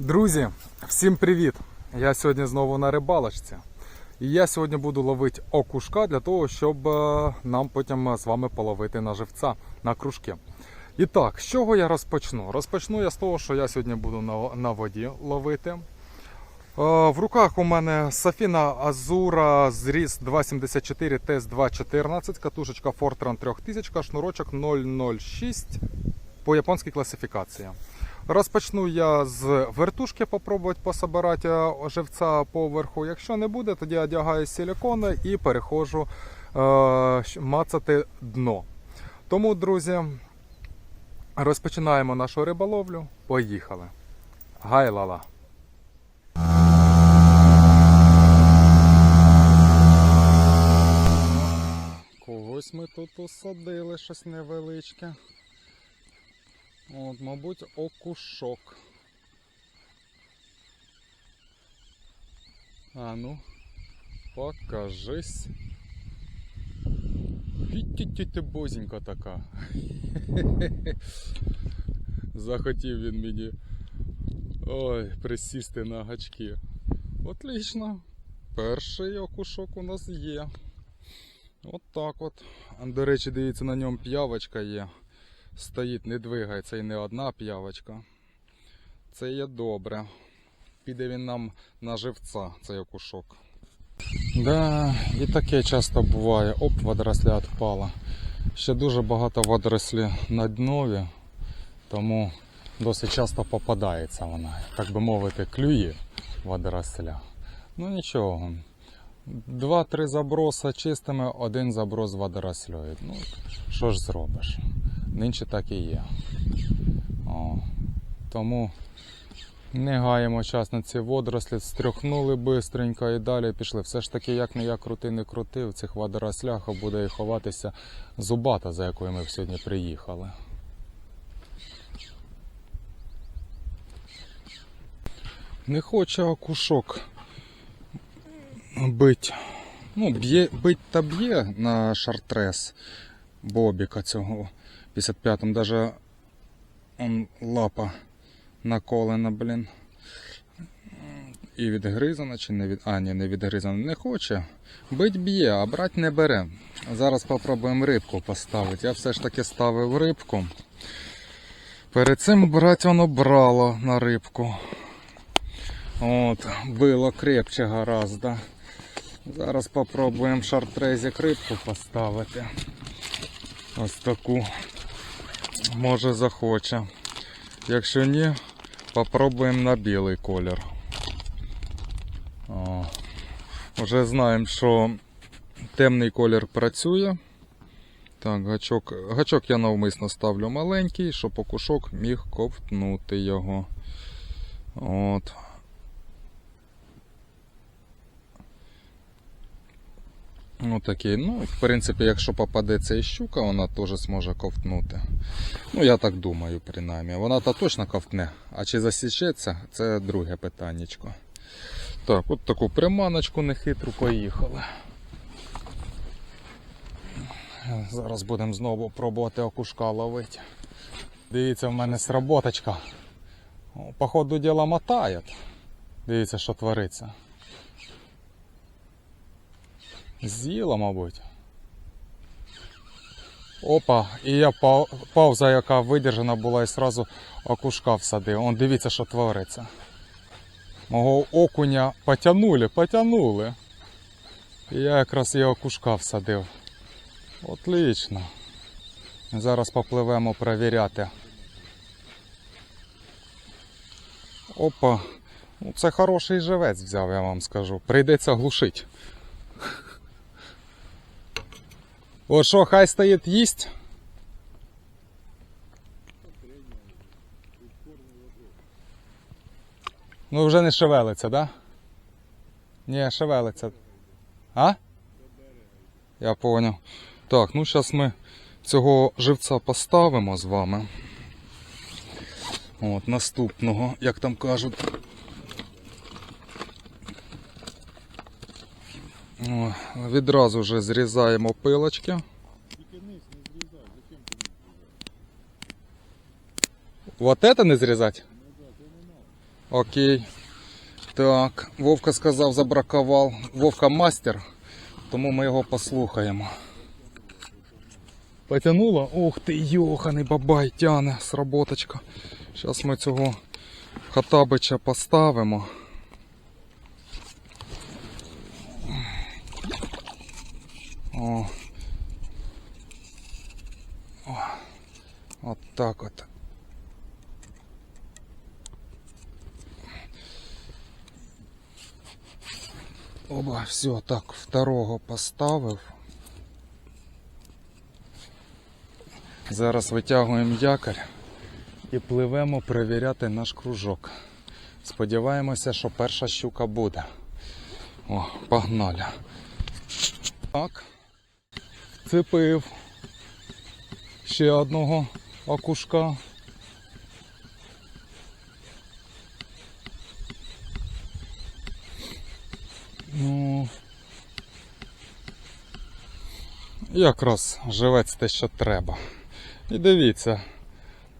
Друзі, всім привіт! Я сьогодні знову на рибалочці. І я сьогодні буду ловити окушка для того, щоб е, нам потім е, з вами половити на живця на кружки. І так, з чого я розпочну? Розпочну я з того, що я сьогодні буду на, воді ловити. Е, В руках у мене Сафіна Азура зріс 274 ТС 214, катушечка Fortran 3000, шнурочок 006 по японській класифікації. Розпочну я з вертушки, попробувати пособирати е, живця поверху. Якщо не буде, тоді одягаю силікони і переходжу е, мацати дно. Тому, друзі, розпочинаємо нашу риболовлю. Поїхали. Гайлала. Когось ми тут усадили щось невеличке. От, мабуть, окушок. А ну, покажись. Ті-ті-ті бозінька така. Захотів він мені ой, присісти на гачки. Отлично. Перший окушок у нас є. От так от. До речі, дивіться, на ньому п'явочка є стоїть, не двигається і не одна п'явочка. Це є добре. Піде він нам на живця, цей окушок. Да, і таке часто буває. Оп, водоросля відпала. Ще дуже багато водорослі на днові, тому досить часто попадається вона. Так би мовити, клює водоросля. Ну нічого. Два-три заброса чистими, один заброс водоросльою. Ну, що ж зробиш? Нинче так і є. О, тому не гаємо час на ці водорослі, стряхнули бистренько і далі пішли. Все ж таки, як не я крути, не крути, в цих водорослях буде і ховатися зубата, за якою ми сьогодні приїхали. Не хоче окушок бить. Ну, б'є, бить та б'є на шартрес бобіка цього 55-му. Даже он лапа наколена, блін. І відгризана чи не від. А, ні, не відгризана. Не хоче. Бить б'є, а брать не бере. Зараз попробуємо рибку поставити. Я все ж таки ставив рибку. Перед цим брать воно брало на рибку. От, било крепче гаразда. Зараз попробуємо шартрезик рибку поставити. Ось таку. Може захоче. Якщо ні, попробуємо на білий колір. О. Вже знаємо, що темний колір працює. Так, гачок, гачок я навмисно ставлю маленький, щоб окушок міг ковтнути його. От. Ну такий, ну, в принципі, якщо попадеться і щука, вона теж зможе ковтнути. Ну, я так думаю, принаймні. Вона то точно ковтне. А чи засічеться, це друге питаннячко. Так, от таку приманочку нехитру поїхали. Зараз будемо знову пробувати окушка ловити. Дивіться, в мене сработочка. О, По ходу діла мотає. Дивіться, що твориться. З'їла, мабуть. Опа, і я пауза, яка видержана була, і сразу окушка всадив. Он дивіться, що твориться. Мого окуня потянули, потянули. І я якраз і окушка всадив. Отлично. Зараз попливемо перевіряти. Опа. Ну, це хороший живець взяв, я вам скажу. Прийдеться глушить. О, що, хай стоїть їсть? Ну вже не шевелиться, да? Ні, шевелиться. А? Я поняв. Так, ну зараз ми цього живця поставимо з вами. От, наступного, як там кажуть. О, відразу вже зрізаємо пилочки. Вот это не зрізати? Окей. Так, Вовка сказав, забракував. Вовка мастер, тому ми його послухаємо. Потянула? Ух ти, йоханий бабай, тяне сработочка. Зараз ми цього хатабича поставимо. О. О. От так от. Оба, все, так, второго поставив. Зараз витягуємо якорь і пливемо перевіряти наш кружок. Сподіваємося, що перша щука буде. О, погнали. Так. Вцепив ще одного окушка. Ну, якраз живець те, що треба. І дивіться,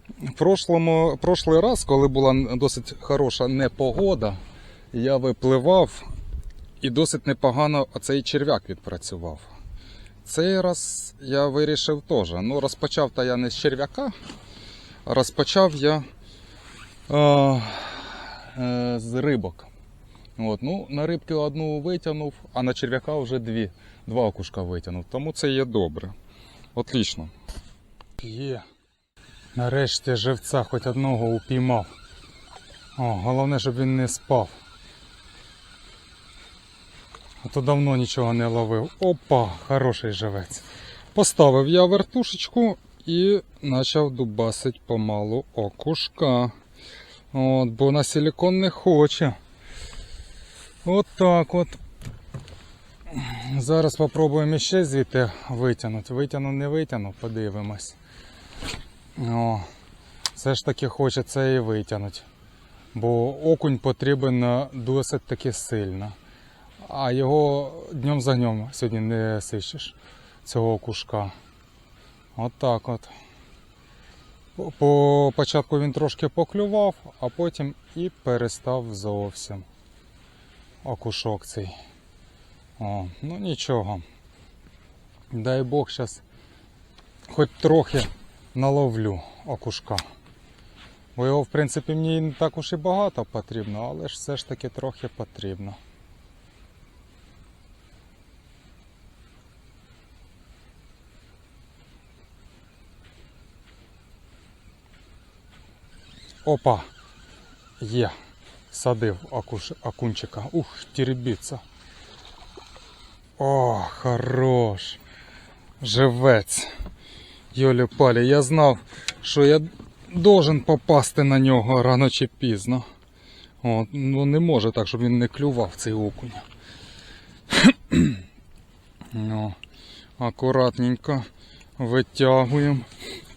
в прошлому, прошлий раз, коли була досить хороша непогода, я випливав і досить непогано оцей черв'як відпрацював. Цей раз я вирішив теж. Ну, розпочав та я не з черв'яка, розпочав я е, е, з рибок. От, ну, на рибки одну витягнув, а на черв'яка вже дві, два окушка витягнув. Тому це є добре. Отлично. Є. Нарешті живця хоч одного упіймав. О, головне, щоб він не спав. А то давно нічого не ловив. Опа, хороший живець. Поставив я вертушечку і почав дубасить помалу окушка. От, бо на силікон не хоче. От так от. Зараз спробуємо ще звідти витягнути. Витягну, не витягну, подивимось. О, все ж таки хочеться і витягнути. Бо окунь потрібен досить таки сильно. А його днем за днем сьогодні не сищиш цього окушка. От так от. По початку він трошки поклював, а потім і перестав зовсім окушок цей. О, ну нічого. Дай Бог зараз хоч трохи наловлю окушка. Бо його, в принципі, мені не так уж і багато потрібно, але ж все ж таки трохи потрібно. Опа! Є. Садив акуш, акунчика. Ух, теребіться. О, хорош. Живець. Йолі палі, я знав, що я должен попасти на нього рано чи пізно. От, ну не може так, щоб він не клював цей окунь. ну, акуратненько витягуємо.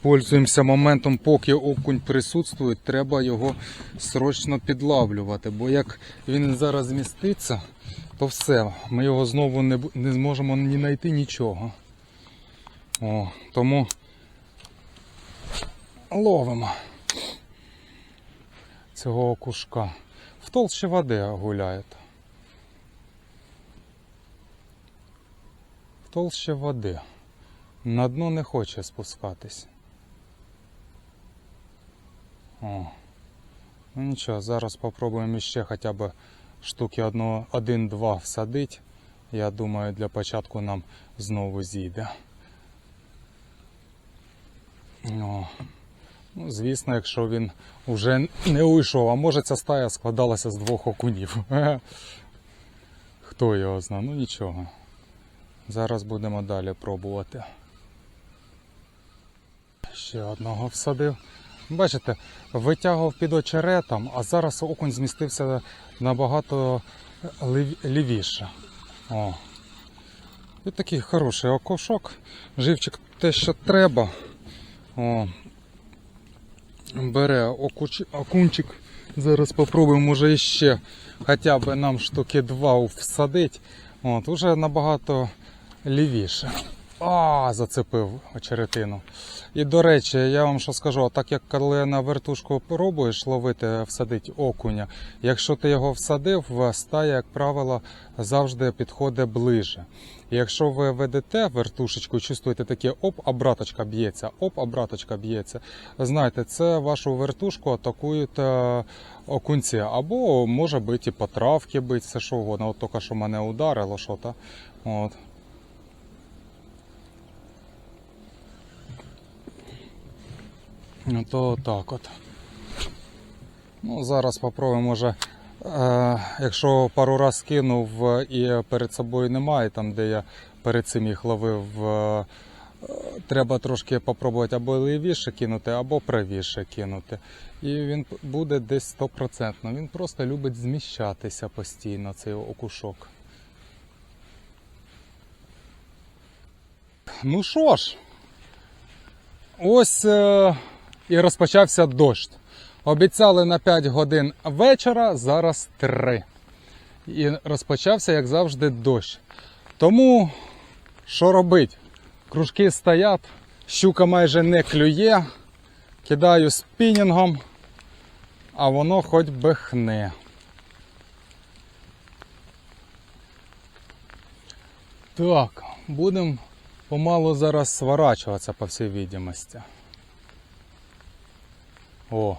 Пользуємося моментом, поки окунь присутствує, треба його срочно підлавлювати. Бо як він зараз зміститься, то все, ми його знову не, не зможемо ні знайти нічого. О, тому ловимо цього окушка. В толщі води гуляє. В толщі води. На дно не хоче спускатись. О. Ну нічого, зараз спробуємо ще хоча б штуки одно- один-два всадити. Я думаю, для початку нам знову зійде. О. Ну, звісно, якщо він вже не уйшов, а може ця стая складалася з двох окунів. Хто його знає, ну нічого. Зараз будемо далі пробувати. Ще одного всадив. Бачите, витягував під очеретом, а зараз окунь змістився набагато лівіше. О. І такий хороший окошок. Живчик те, що треба. О. Бере окуч... окунчик. Зараз попробуємо може іще хоча б нам штуки два всадить. От, уже набагато лівіше. А, зацепив очеретину. І до речі, я вам що скажу, так як коли на вертушку пробуєш ловити, всадити окуня, якщо ти його всадив, стая, як правило, завжди підходить ближе. І якщо ви ведете вертушечку, чувствуєте таке оп, обраточка б'ється, оп, обраточка б'ється. Знаєте, це вашу вертушку атакують е, окунці. Або може бути і по травки все що угодно. От тільки що мене ударило, що то. От. То так от. Ну, зараз попробуємо, може, е, якщо пару раз кинув е, і перед собою немає, там де я перед цим їх ловив, е, е, треба трошки попробувати або лівіше кинути, або правіше кинути. І він буде десь стопроцентно. Він просто любить зміщатися постійно, цей окушок. Ну що ж, ось е, і розпочався дощ. Обіцяли на 5 годин вечора, зараз 3. І розпочався, як завжди, дощ. Тому що робить? Кружки стоять, щука майже не клює, кидаю спінінгом, а воно хоч би хне. Так, будемо помалу зараз сворачуватися, по всій відомості. О.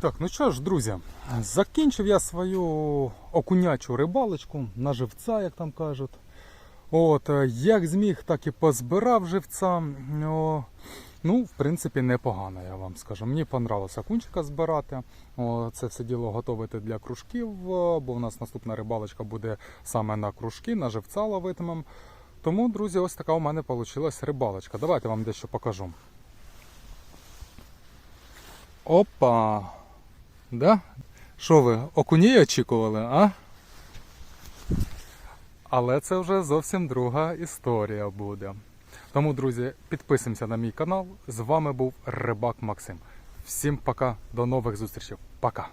Так, ну що ж, друзі, закінчив я свою окунячу рибалочку на живця, як там кажуть. От, е, як зміг, так і позбирав живця. О, ну, в принципі, непогано, я вам скажу. Мені понравилося окунчика збирати. О, це все діло готувати для кружків, бо у нас наступна рибалочка буде саме на кружки, на живця ловитимем. Тому, друзі, ось така у мене вийшла рибалочка. Давайте вам дещо покажу. Опа! Да? Що ви, окуні очікували, а? Але це вже зовсім друга історія буде. Тому, друзі, підписуємося на мій канал. З вами був Рибак Максим. Всім пока, до нових зустрічей. Пока!